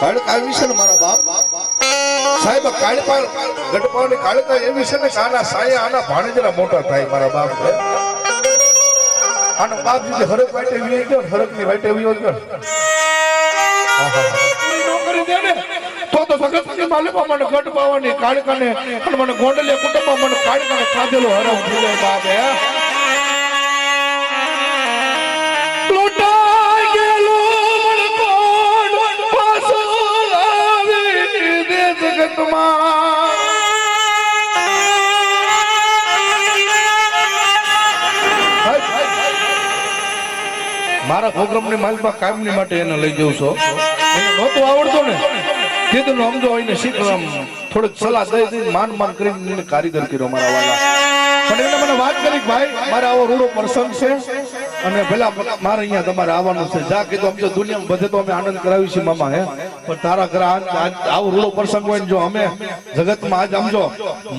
કાળકા આવી છે ને મારા બાપ. સાહેબ કાળકા ગઢપાવની કાળકા એવી છે ને આના સાયા આના ભાણેજરા મોટા થાય મારા બાપ આનો બાપ જે હરક વાટે વી ગયો હરકની વાટે વી ગયો ને. ન ને તો તો જગતની માલિકા મને ગઢ પાવાની કાળકાને અને મને ગોંડલે કુટુંબમાં મને કાળકાને ખાધેલો હરામ થઈ જાય બાપ હે? લૂંટાઈ મારા પ્રોગ્રામની માલમાં કામની માટે એને લઈ જઉં છું. એને નહોતું આવડતું ને. કીધું સમજો એને શીખવા થોડીક સલાહ દઈ દઈ માન માન કરીને કારીગર કર્યો મારા વાલા. પણ એને મને વાત કરી ભાઈ, મારે આવો રૂડો પ્રસંગ છે અને પેલા મારે અહીંયા તમારે આવવાનું છે. જા, કીધું તો દુનિયામાં બધે તો અમે આનંદ કરાવી છીએ મામા, હે? પણ તારા ઘરે આવો રૂડો પ્રસંગ હોય ને જો અમે જગતમાં આજ સમજો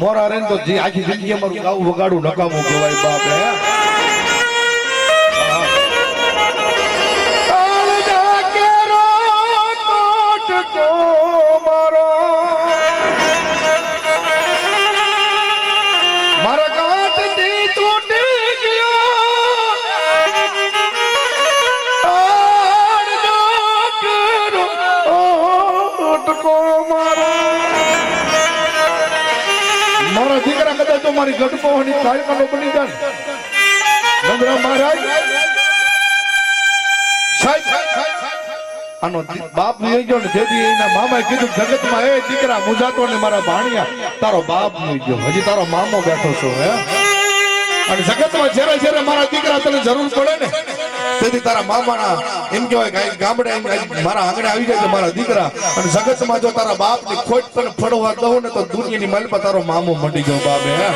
મોરા રહે તો જે આખી જિંદગી અમારું ગાવું વગાડું નકામું કહેવાય બાપ, હે? મારો. કાટથી તૂટી મારો. દીકરા કદાચ તો મારી ગઢપોની કાળકાનો બની જાય. નંદરામ મહારાજ. સાહેબ. આનો બાપ લઈ ગયો ને જેથી એના મામાએ કીધું, જગતમાં એ દીકરા મુજાતો ને મારા ભાણિયા, તારો બાપ લઈ ગયો. હજી તારો મામો બેઠો છો, હે? અને જગતમાં જ્યારે જ્યારે મારા દીકરા તને જરૂર પડે ને, તેથી તારા મામાના એમ કહેવાય ગામડે અહીં મારા આંગણે આવી જાય મારા દીકરા. અને જગતમાં જો તારા બાપની ખોટ તને ફળવા દઉં ને તો દુનિયાની માલમાં તારો મામો મટી ગયો બાપે, હે?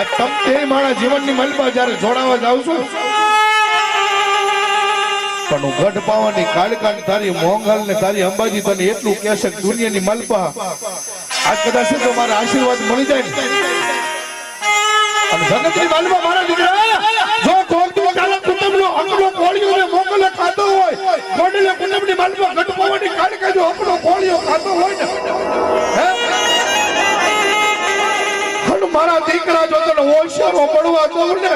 આ તમ તે મારા જીવનની મલબા જ્યારે જોડાવા જાવ છું. પણ હું ગઢ પાવાની કાળકા તારી મોંઘલ ને તારી અંબાજી તને એટલું કહેશે દુનિયાની મલપા આ કદાચ તો મારા આશીર્વાદ મળી જાય ને. અને જગતની મલપા મારા દીકરા, જો તું કાલા કુટુંબનો અકલો કોળિયો ને મોંઘલે ખાતો હોય, ગોડલે કુટુંબની મલપા ગઢ પાવાની કાળકા જો અકલો કોળિયો ખાતો હોય ને. હે? મારા દીકરા જો તને હોશિયારો પડવા દઉં ને,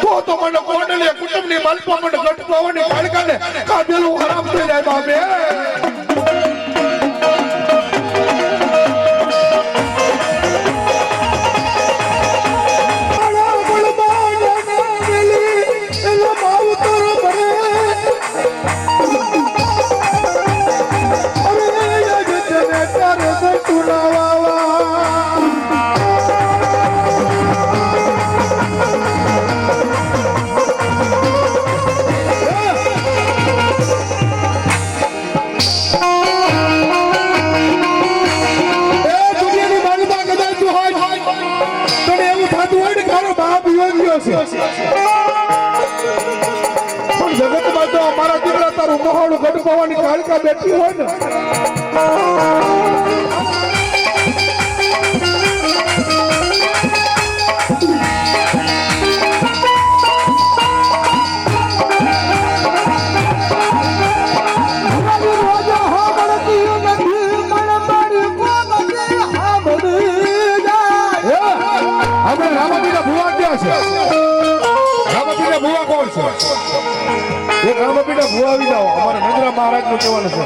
તો તો મને કોડલે કુટુંબની માલપા મને ગટપાવાની કાળકાને કાઢેલું ખરાબ થઈ જાય બાપે. પણ જગતમાં જો અમારા દીકરા તારું મહોડું પવાની કાળકા બેઠી હોય ને. રામાપીના ભુવા ક્યાં છે? રામાપીના ભુવા કોણ છે? એક રામાપીના ભુવા આવી જાઓ અમારે નંદરા મહારાજનું કહેવાનું છે.